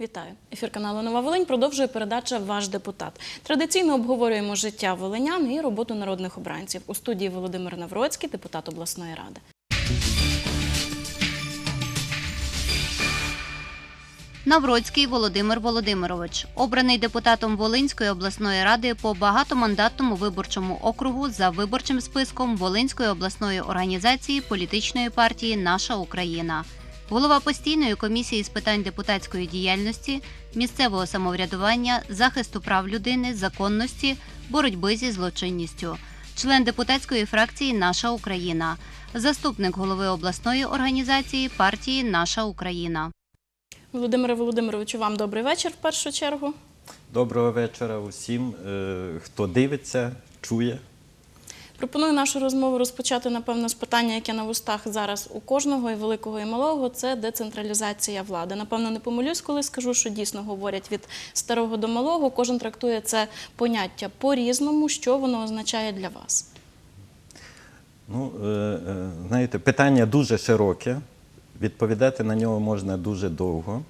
Вітаю. Ефір каналу Нова Волинь продовжує передача Ваш депутат. Традиційно обговорюємо життя волинян і роботу народних обранців. У студії Володимир Навроцький, депутат обласної ради. Навроцький Володимир Володимирович, обраний депутатом Волинської обласної ради по багатомандатному виборчому округу за виборчим списком Волинської обласної організації політичної партії Наша Україна, голова постійної комісії з питань депутатської діяльності, місцевого самоврядування, захисту прав людини, законності, боротьби зі злочинністю, член депутатської фракції Наша Україна, заступник голови обласної організації партії Наша Україна. Володимире Володимировичу, вам добрий вечір в першу чергу. Доброго вечора усім, е, хто дивиться, чує. Пропоную нашу розмову розпочати, напевно, з питання, яке на вустах зараз у кожного, і великого, і малого це децентралізація влади. Напевно, не помилюсь, коли скажу, що дійсно говорять від старого до малого. Кожен трактує це поняття по-різному. Що воно означає для вас? Ну, е, е, знаєте, питання дуже широке, відповідати на нього можна дуже довго.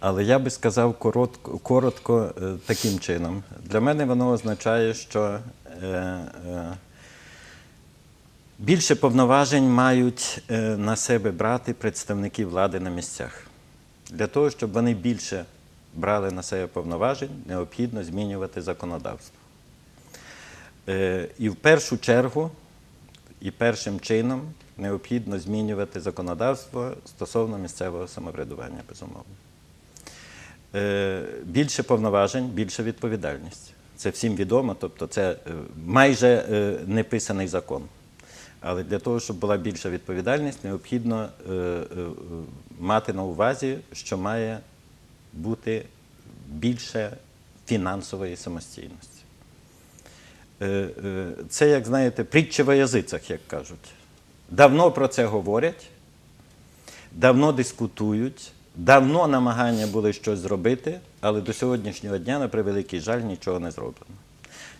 Але я би сказав коротко, коротко е, таким чином. Для мене воно означає, що більше повноважень мають е, на себе брати представники влади на місцях. Для того, щоб вони більше брали на себе повноважень, необхідно змінювати законодавство. Е, І в першу чергу, і першим чином необхідно змінювати законодавство стосовно місцевого самоврядування, безумовно. Е, Більше повноважень, більша відповідальність. Це всім відомо, тобто це майже неписаний закон. Але для того, щоб була більша відповідальність, необхідно е, е, мати на увазі, що має бути більше фінансової самостійності. Е, Це, як знаєте, притча во язицях, як кажуть. Давно про це говорять, давно дискутують, давно намагання були щось зробити, але до сьогоднішнього дня, на превеликий жаль, нічого не зроблено.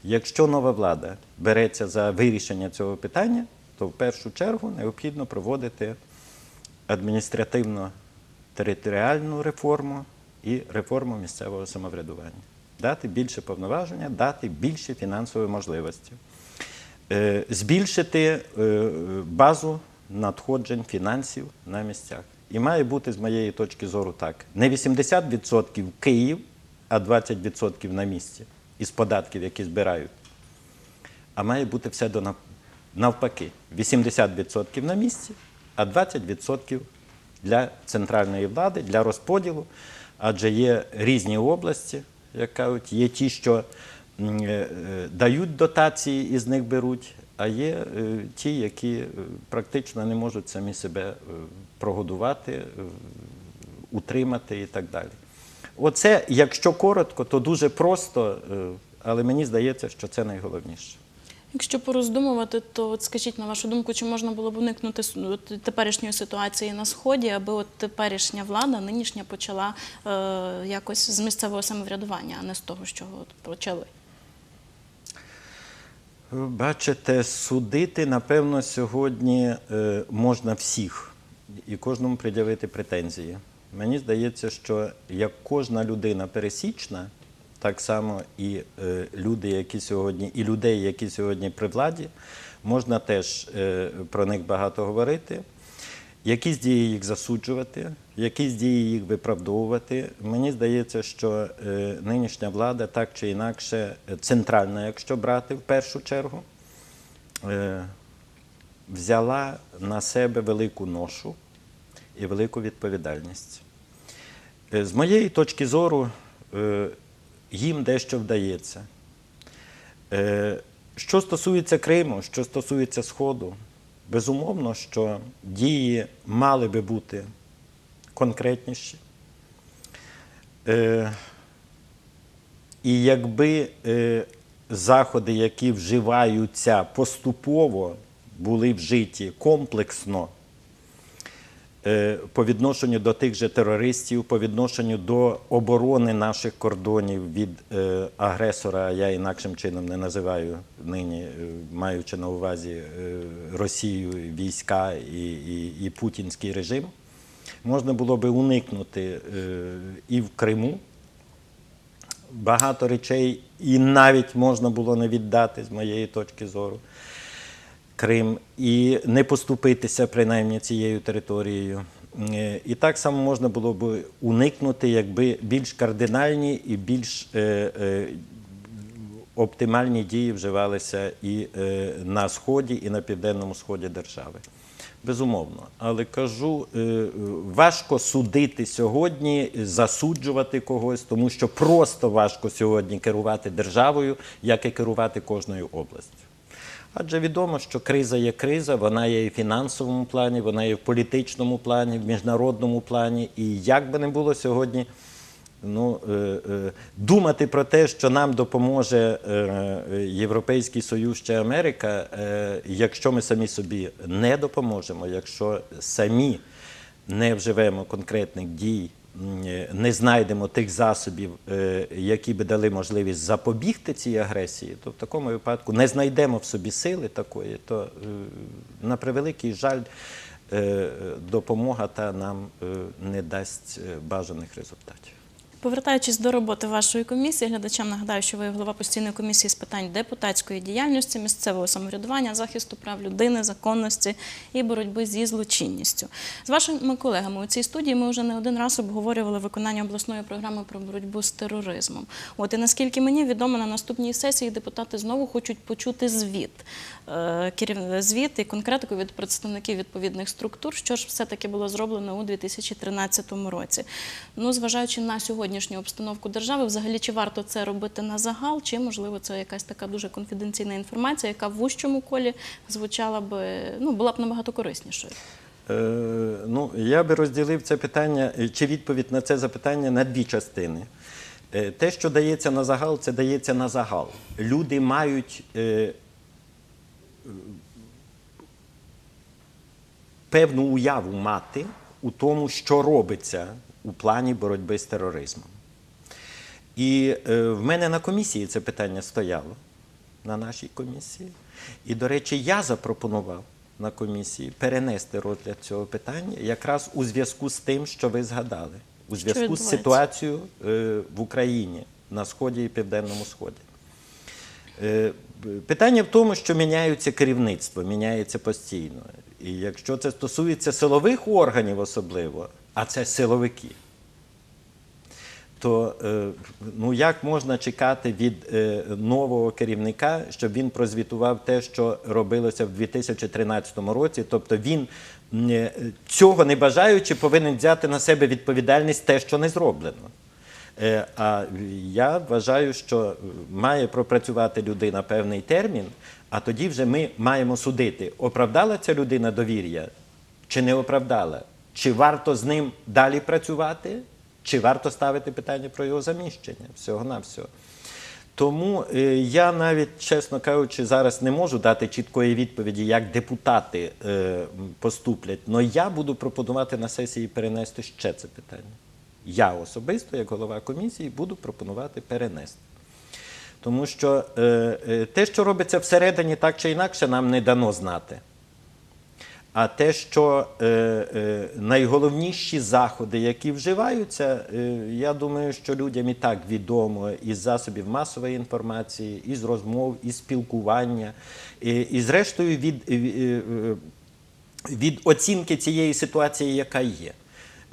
Якщо нова влада береться за вирішення цього питання, то в першу чергу необхідно проводити адміністративно-територіальну реформу і реформу місцевого самоврядування. Дати більше повноваження, дати більше фінансової можливості. Е, Збільшити е, базу надходжень фінансів на місцях. І має бути, з моєї точки зору, так: не 80% Київ, а 20% на місці із податків, які збирають. А має бути все до навпаки: 80% на місці, а 20% для центральної влади, для розподілу. Адже є різні області, як кажуть, є ті, що е, е, дають дотації і з них беруть, а є е, ті, які практично не можуть самі себе прогодувати, утримати і так далі. Оце, якщо коротко, то дуже просто, але мені здається, що це найголовніше. Якщо пороздумувати, то от скажіть на вашу думку, чи можна було б уникнути теперішньої ситуації на сході, аби от теперішня влада нинішня почала е, якось з місцевого самоврядування, а не з того, чого от почали? Бачите, судити, напевно, сьогодні е, можна всіх і кожному пред'явити претензії. Мені здається, що як кожна людина пересічна, так само і е, люди, які сьогодні, і людей, які сьогодні при владі, можна теж е, про них багато говорити. Якісь дії їх засуджувати, якісь дії їх виправдовувати. Мені здається, що е, нинішня влада так чи інакше центральна, якщо брати в першу чергу, взяла на себе велику ношу і велику відповідальність. З моєї точки зору, їм дещо вдається. Е, Що стосується Криму, що стосується Сходу, безумовно, що дії мали би бути конкретніші. Е, І якби е, заходи, які вживаються поступово, були вжиті комплексно по відношенню до тих же терористів, по відношенню до оборони наших кордонів від е, агресора, я інакшим чином не називаю нині, е, маючи на увазі е, Росію, війська і, і, і путінський режим. можна було би уникнути е, і в Криму. Багато речей, і навіть можна було не віддати, з моєї точки зору, Крим, і не поступитися принаймні цією територією. Е, І так само можна було б уникнути, якби більш кардинальні і більш е, е, оптимальні дії вживалися і е, на сході, і на південному сході держави. Безумовно, але кажу, е, важко судити сьогодні, засуджувати когось, тому що просто важко сьогодні керувати державою, як і керувати кожною областю. Адже відомо, що криза є криза, вона є і в фінансовому плані, вона є в політичному плані, в міжнародному плані. І як би не було сьогодні ну, е, е, думати про те, що нам допоможе е, Європейський Союз чи Америка, якщо ми самі собі не допоможемо, якщо самі не вживемо конкретних дій, не знайдемо тих засобів, е, які би дали можливість запобігти цій агресії, то в такому випадку не знайдемо в собі сили такої, то е, на превеликий жаль. е, Допомога та нам е, не дасть е, бажаних результатів. Повертаючись до роботи вашої комісії, глядачам нагадаю, що ви голова постійної комісії з питань депутатської діяльності, місцевого самоврядування, захисту прав людини, законності і боротьби зі злочинністю. З вашими колегами у цій студії ми вже не один раз обговорювали виконання обласної програми про боротьбу з тероризмом. От і наскільки мені відомо, на наступній сесії депутати знову хочуть почути звіт, е, звіт і конкретику від представників відповідних структур, що ж все-таки було зроблено у 2013 році. Ну, зважаючи на сьогоднішню обстановку держави, взагалі чи варто це робити на загал, чи можливо це якась така дуже конфіденційна інформація, яка в вущому колі звучала б, ну була б набагато кориснішою. Е, ну, я би розділив це питання е, чи відповідь на це запитання на дві частини. Е, Те, що дається на загал, це дається на загал. Люди мають певну уяву мати у тому, що робиться у плані боротьби з тероризмом. І е, в мене на комісії це питання стояло на нашій комісії. І, до речі, я запропонував на комісії перенести розгляд цього питання якраз у зв'язку з тим, що ви згадали, у зв'язку з ситуацією е, в Україні на сході і південному сході. Е, Питання в тому, що міняються керівництво, міняється постійно. І якщо це стосується силових органів особливо, а це силовики, то е, ну, як можна чекати від е, нового керівника, щоб він прозвітував те, що робилося в 2013 році? Тобто він е, цього не бажаючи, повинен взяти на себе відповідальність те, що не зроблено. А я вважаю, що має пропрацювати людина певний термін, а тоді вже ми маємо судити, оправдала ця людина довір'я чи не оправдала, чи варто з ним далі працювати, чи варто ставити питання про його заміщення всього-навсього. Тому е, я навіть, чесно кажучи, зараз не можу дати чіткої відповіді, як депутати е, поступлять. Але я буду пропонувати на сесії перенести ще це питання. Я особисто, як голова комісії, буду пропонувати перенести. Тому що е, те, що робиться всередині, так чи інакше, нам не дано знати. А те, що е, е, найголовніші заходи, які вживаються, е, я думаю, що людям і так відомо із засобів масової інформації, із розмов, із спілкування, і, і зрештою від, е, е, від оцінки цієї ситуації, яка є.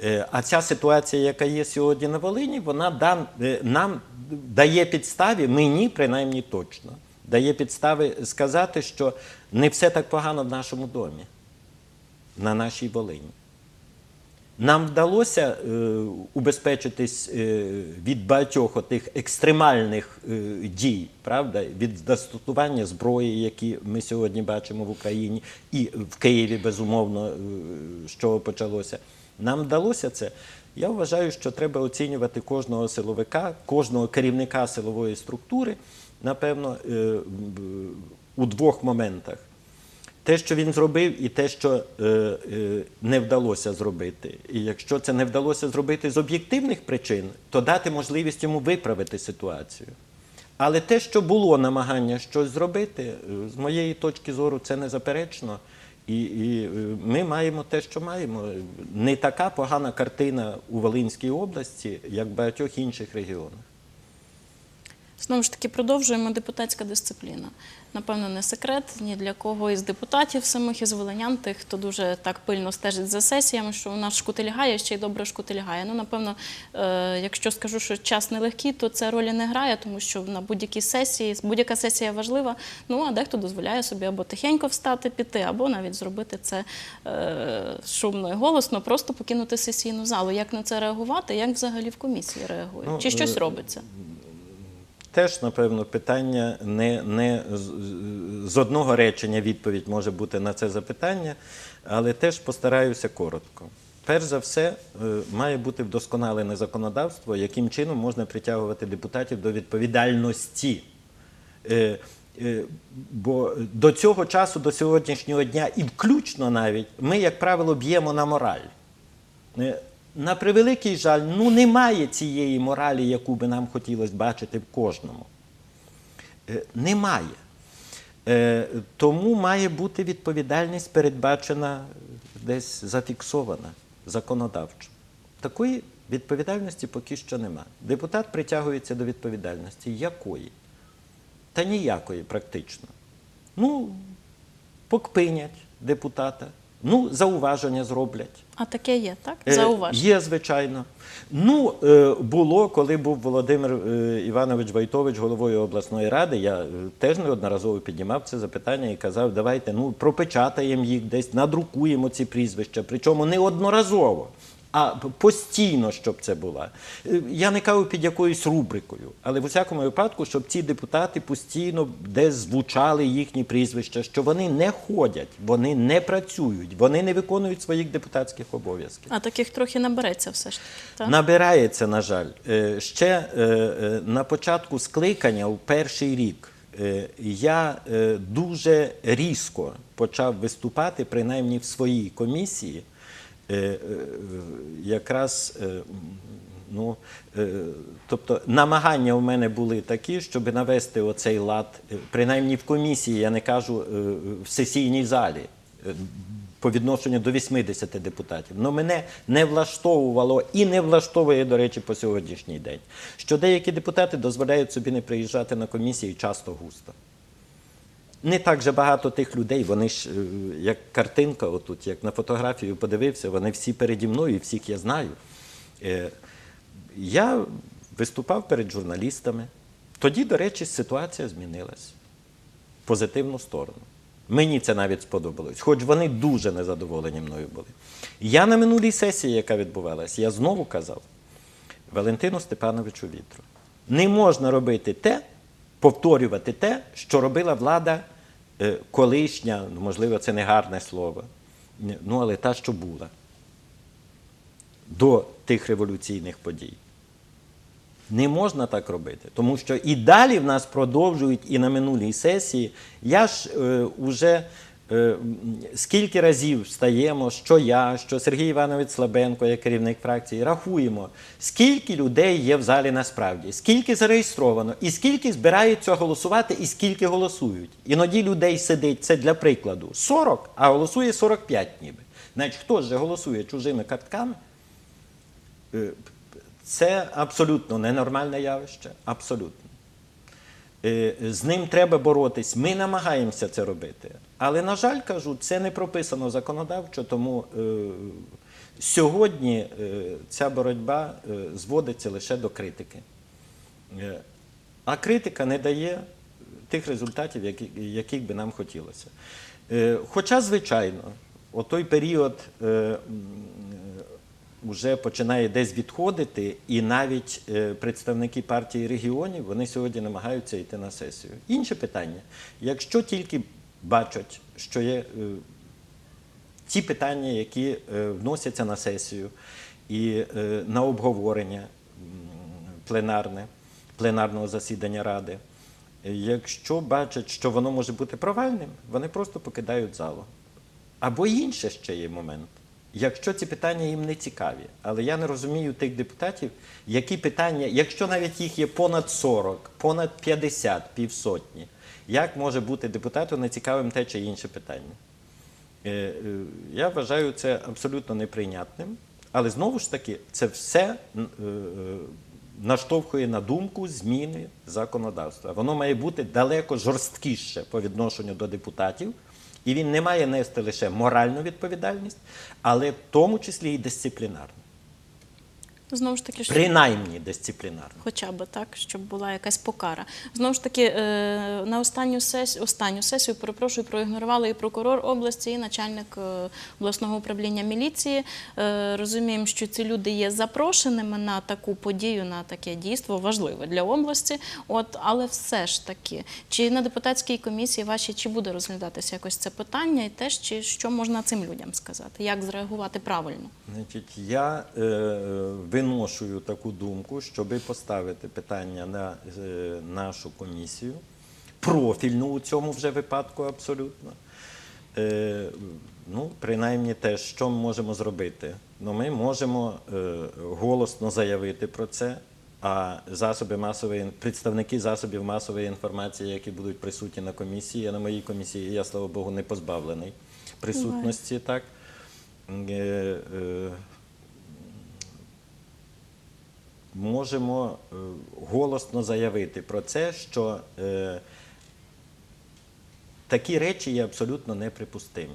Е, А ця ситуація, яка є сьогодні на Волині, вона дан, нам дає підстави, мені принаймні точно, дає підстави сказати, що не все так погано в нашому домі, на нашій Волині. Нам вдалося е, убезпечитись е, від багатьох отих екстремальних е, дій, правда, від застосування зброї, які ми сьогодні бачимо в Україні, і в Києві, безумовно, е, з чого почалося. Нам вдалося це. Я вважаю, що треба оцінювати кожного силовика, кожного керівника силової структури, напевно, е, у двох моментах. Те, що він зробив, і те, що е, е, не вдалося зробити. І якщо це не вдалося зробити з об'єктивних причин, то дати можливість йому виправити ситуацію. Але те, що було намагання щось зробити, е, з моєї точки зору, це незаперечно. І, і е, ми маємо те, що маємо. Не така погана картина у Волинській області, як в багатьох інших регіонах. Знову ж таки, продовжуємо депутатська дисципліна. Напевно, не секрет ні для кого із депутатів самих із волинян, тих, хто дуже так пильно стежить за сесіями, що у нас шкутильгає, ще й добре шкутильгає. Ну, напевно, е, якщо скажу, що час нелегкий, то це ролі не грає, тому що на будь-якій сесії, будь-яка сесія важлива. Ну а дехто дозволяє собі або тихенько встати, піти, або навіть зробити це е, шумно і голосно, просто покинути сесійну залу. Як на це реагувати? Як взагалі в комісії реагують? Ну, Чи щось е, робиться? Теж, напевно, питання не, не з, одного речення відповідь може бути на це запитання, але теж постараюся коротко. Перш за все, е, має бути вдосконалене законодавство, яким чином можна притягувати депутатів до відповідальності. Е, е, Бо до цього часу, до сьогоднішнього дня, і включно навіть, ми, як правило, б'ємо на мораль. На превеликий жаль, ну немає цієї моралі, яку би нам хотілося бачити в кожному. Е, Немає. Е, Тому має бути відповідальність передбачена десь зафіксована законодавчо. Такої відповідальності поки що нема. Депутат притягується до відповідальності. Якої? Та ніякої практично. Ну, покпинять депутата, ну, зауваження зроблять. А таке є, так? Е, Є, звичайно. Ну, е, було, коли був Володимир е, Іванович Войтович головою обласної ради, я е, теж неодноразово піднімав це запитання і казав, давайте ну, пропечатаємо їх десь, надрукуємо ці прізвища, причому неодноразово. А постійно, щоб це була. Е, Я не кажу під якоюсь рубрикою, але в усякому випадку, щоб ці депутати постійно десь звучали їхні прізвища, що вони не ходять, вони не працюють, вони не виконують своїх депутатських обов'язків. А таких трохи набереться все ж таки. Так? Набирається, на жаль. Е, Ще е, на початку скликання, у перший рік, я дуже різко почав виступати, принаймні в своїй комісії, якраз. е, Ну, е, тобто намагання у мене були такі, щоб навести оцей лад, е, принаймні в комісії, я не кажу е, в сесійній залі, е, по відношенню до 80 депутатів. Но мене не влаштовувало і не влаштовує, до речі, по сьогоднішній день, що деякі депутати дозволяють собі не приїжджати на комісії часто густо. Не так же багато тих людей, вони ж, е, як картинка, отут, як на фотографію подивився, вони всі переді мною, і всіх я знаю. Е, Я виступав перед журналістами. Тоді, до речі, ситуація змінилась в позитивну сторону. Мені це навіть сподобалось, хоч вони дуже незадоволені мною були. Я на минулій сесії, яка відбувалась, я знову казав Валентину Степановичу Вітру, не можна робити те, повторювати те, що робила влада колишня, ну, можливо, це не гарне слово, ну, але та, що була до тих революційних подій. Не можна так робити, тому що і далі в нас продовжують і на минулій сесії. Я ж е, уже е, скільки разів встаємо, що я, що Сергій Іванович Слабенко, як керівник фракції, рахуємо, скільки людей є в залі насправді, скільки зареєстровано, і скільки збираються голосувати, і скільки голосують. Іноді людей сидить, це для прикладу, 40, а голосує 45 ніби. Значить, хто ж голосує чужими картками? Е, Це абсолютно ненормальне явище. Абсолютно. Е, З ним треба боротись. Ми намагаємося це робити. Але, на жаль, кажу, це не прописано законодавчо, тому е, сьогодні е, ця боротьба е, зводиться лише до критики. А критика не дає тих результатів, яких би нам хотілося. Хоча, звичайно, о той період вже починає десь відходити, і навіть представники партії регіонів вони сьогодні намагаються йти на сесію. Інше питання: якщо тільки бачать, що є е, ті питання, які е, вносяться на сесію і е, на обговорення пленарне, пленарного засідання Ради, якщо бачать, що воно може бути провальним, вони просто покидають залу. Або інше ще є момент. Якщо ці питання їм не цікаві, але я не розумію тих депутатів, які питання, якщо навіть їх є понад 40, понад 50, півсотні, як може бути депутату нецікавим те чи інше питання? Е, е, Я вважаю це абсолютно неприйнятним, але знову ж таки, це все е, наштовхує на думку зміни законодавства. Воно має бути далеко жорсткіше по відношенню до депутатів, і він не має нести лише моральну відповідальність, але в тому числі і дисциплінарну. Знову ж таки, що Принаймні дисциплінарну. хоча б так, щоб була якась покара. Знову ж таки, е, на останню сесію, останню сесію, перепрошую, проігнорували і прокурор області, і начальник е, обласного управління міліції. Е, Розуміємо, що ці люди є запрошеними на таку подію, на таке дійство важливе для області. От, але все ж таки, чи на депутатській комісії вашій чи буде розглядатися якось це питання, і теж чи що можна цим людям сказати, як зреагувати правильно? Значить, я е, виношую таку думку, щоби поставити питання на е, нашу комісію, профільну у цьому вже випадку абсолютно. Е, ну, принаймні те, що ми можемо зробити. Ну, ми можемо е, голосно заявити про це, а засоби масової представники засобів масової інформації, які будуть присутні на комісії, я на моїй комісії, я, слава Богу, не позбавлений присутності, так. Е, е, можемо е, голосно заявити про це, що е, такі речі є абсолютно неприпустимі.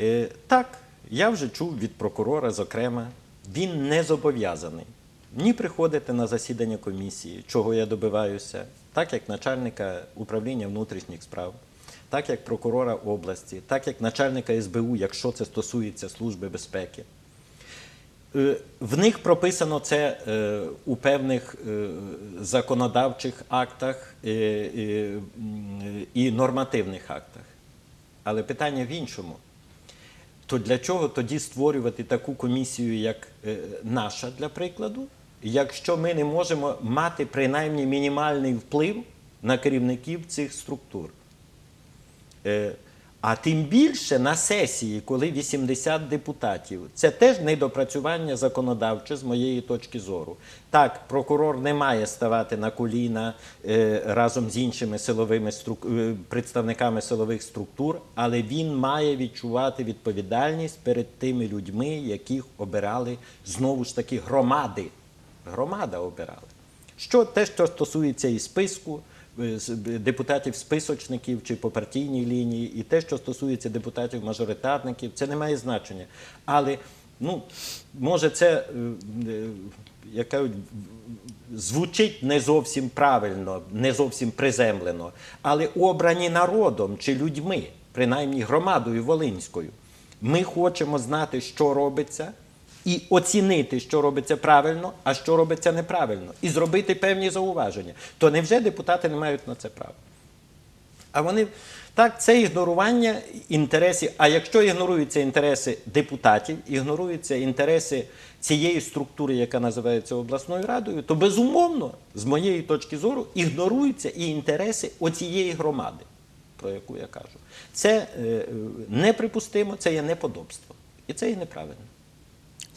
Е, так, я вже чув від прокурора, зокрема, він не зобов'язаний ні приходити на засідання комісії, чого я добиваюся, так як начальника управління внутрішніх справ, так як прокурора області, так як начальника СБУ, якщо це стосується Служби безпеки. Е, В них прописано це е, у певних е, законодавчих актах і нормативних актах. Але питання в іншому. То для чого тоді створювати таку комісію, як наша, для прикладу, якщо ми не можемо мати принаймні мінімальний вплив на керівників цих структур? А тим більше на сесії, коли 80 депутатів, це теж недопрацювання законодавче з моєї точки зору. Так, прокурор не має ставати на коліна е, разом з іншими силовими струк- е, представниками силових структур, але він має відчувати відповідальність перед тими людьми, яких обирали знову ж таки громади. Громада обирала. Що те, що стосується і списку депутатів-списочників чи по партійній лінії, і те, що стосується депутатів-мажоритарників, це не має значення. Але ну, може це е, е, як кажуть, звучить не зовсім правильно, не зовсім приземлено, але обрані народом чи людьми, принаймні громадою Волинською, ми хочемо знати, що робиться, і оцінити, що робиться правильно, а що робиться неправильно, і зробити певні зауваження. То невже депутати не мають на це права? А вони так, це ігнорування інтересів. А якщо ігноруються інтереси депутатів, ігноруються інтереси цієї структури, яка називається обласною радою, то безумовно, з моєї точки зору, ігноруються і інтереси оцієї громади, про яку я кажу. Це е, е, неприпустимо, це є неподобство. І це є неправильно.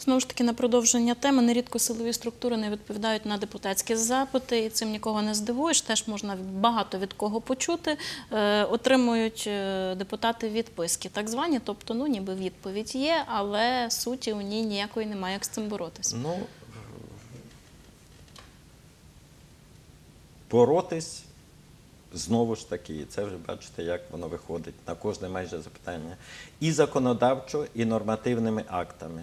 Знову ж таки, на продовження теми нерідко силові структури не відповідають на депутатські запити, і цим нікого не здивуєш. Теж можна багато від кого почути. Е, отримують е, депутати відписки, так звані, тобто, ну ніби відповідь є, але суті у ній ніякої немає, як з цим боротися. Ну, боротись знову ж таки, це вже бачите, як воно виходить на кожне майже запитання, і законодавчо, і нормативними актами,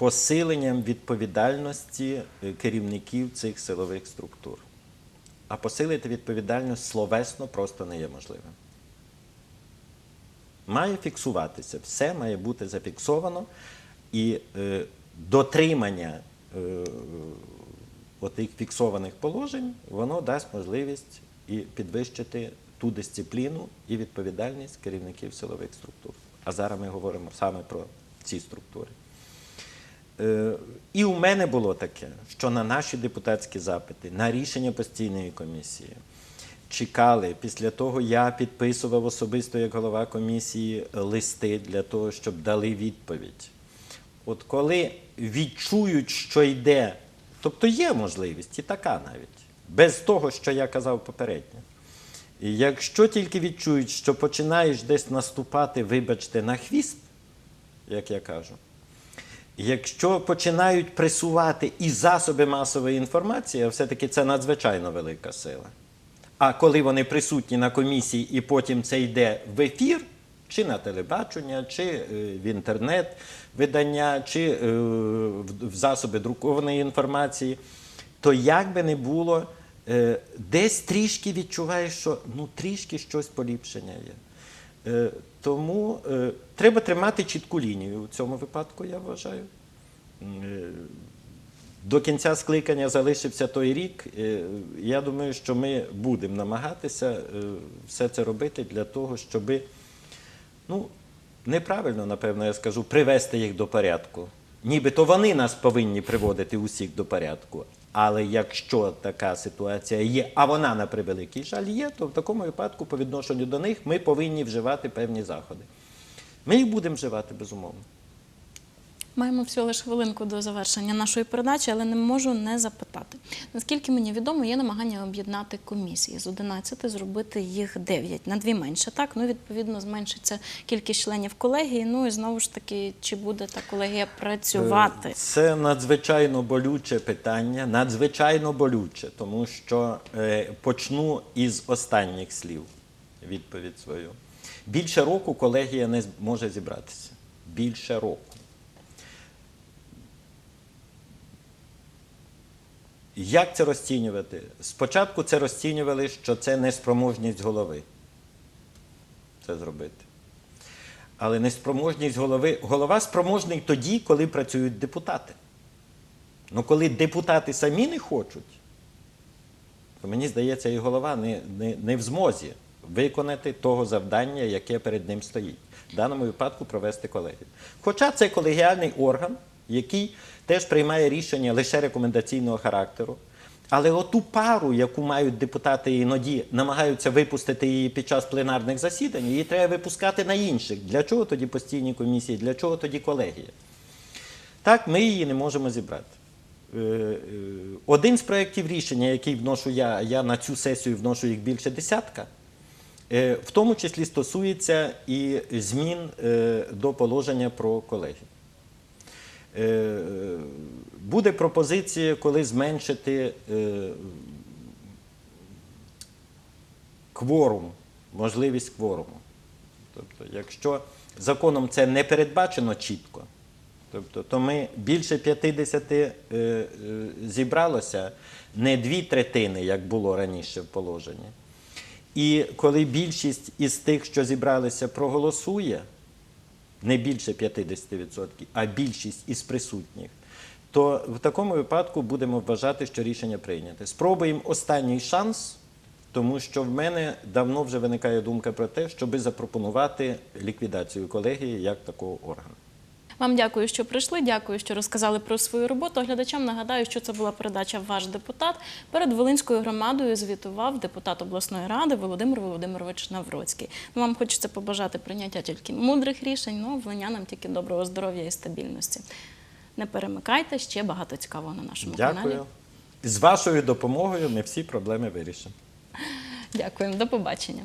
посиленням відповідальності е, керівників цих силових структур. А посилити відповідальність словесно просто не є можливим. Має фіксуватися, все має бути зафіксовано, і е, дотримання е, отих фіксованих положень, воно дасть можливість і підвищити ту дисципліну і відповідальність керівників силових структур. А зараз ми говоримо саме про ці структури. Е, І у мене було таке, що на наші депутатські запити, на рішення постійної комісії чекали. Після того я підписував особисто як голова комісії листи для того, щоб дали відповідь. От коли відчують, що йде, тобто є можливість, і така навіть, без того, що я казав попередньо. Якщо тільки відчують, що починаєш десь наступати, вибачте, на хвіст, як я кажу, якщо починають пресувати і засоби масової інформації, все-таки це надзвичайно велика сила. А коли вони присутні на комісії і потім це йде в ефір, чи на телебачення, чи е, в інтернет видання, чи е, в засоби друкованої інформації, то як би не було, е, десь трішки відчуваєш, що ну трішки щось поліпшення є. Е, Тому е, треба тримати чітку лінію у цьому випадку, я вважаю. Е, До кінця скликання залишився той рік. Я думаю, що ми будемо намагатися все це робити для того, щоб, ну, неправильно, напевно, я скажу, привести їх до порядку. Нібито вони нас повинні приводити усіх до порядку. Але якщо така ситуація є, а вона на превеликий жаль є, то в такому випадку по відношенню до них ми повинні вживати певні заходи. Ми їх будемо вживати, безумовно. Маємо всього лише хвилинку до завершення нашої передачі, але не можу не запитати. Наскільки мені відомо, є намагання об'єднати комісії з 11, зробити їх 9, на дві менше. Так, ну відповідно зменшиться кількість членів колегії. Ну і знову ж таки, чи буде та колегія працювати? Е, Це надзвичайно болюче питання, надзвичайно болюче, тому що е, почну із останніх слів відповідь свою. Більше року колегія не може зібратися. Більше року. Як це розцінювати? Спочатку це розцінювали, що це неспроможність голови це зробити. Але неспроможність голови. Голова спроможний тоді, коли працюють депутати. Ну, коли депутати самі не хочуть, то мені здається, і голова не, не, не в змозі виконати того завдання, яке перед ним стоїть. В даному випадку провести колегію. Хоча це колегіальний орган, який теж приймає рішення лише рекомендаційного характеру. Але оту пару, яку мають депутати іноді намагаються випустити її під час пленарних засідань, її треба випускати на інших. Для чого тоді постійні комісії, для чого тоді колегія? Так, ми її не можемо зібрати. Е, е, Один з проєктів рішення, який вношу я, я на цю сесію вношу їх більше десятка, е, в тому числі стосується і змін до положення про колегію. Е, Буде пропозиція, коли зменшити е, кворум, можливість кворуму. Тобто, якщо законом це не передбачено чітко, тобто, то ми більше 50 е, е, зібралося, не дві третини, як було раніше в положенні. І коли більшість із тих, що зібралися, проголосує, не більше 50%, а більшість із присутніх, то в такому випадку будемо вважати, що рішення прийняте. Спробуємо останній шанс, тому що в мене давно вже виникає думка про те, щоби запропонувати ліквідацію колегії як такого органу. Вам дякую, що прийшли. Дякую, що розказали про свою роботу. Глядачам нагадаю, що це була передача Ваш депутат. Перед Волинською громадою звітував депутат обласної ради Володимир Володимирович Навроцький. Ну, вам хочеться побажати прийняття тільки мудрих рішень, ну волинянам тільки доброго здоров'я і стабільності. Не перемикайте ще багато цікавого на нашому каналі. Дякую. З вашою допомогою ми всі проблеми вирішимо. Дякуємо, до побачення.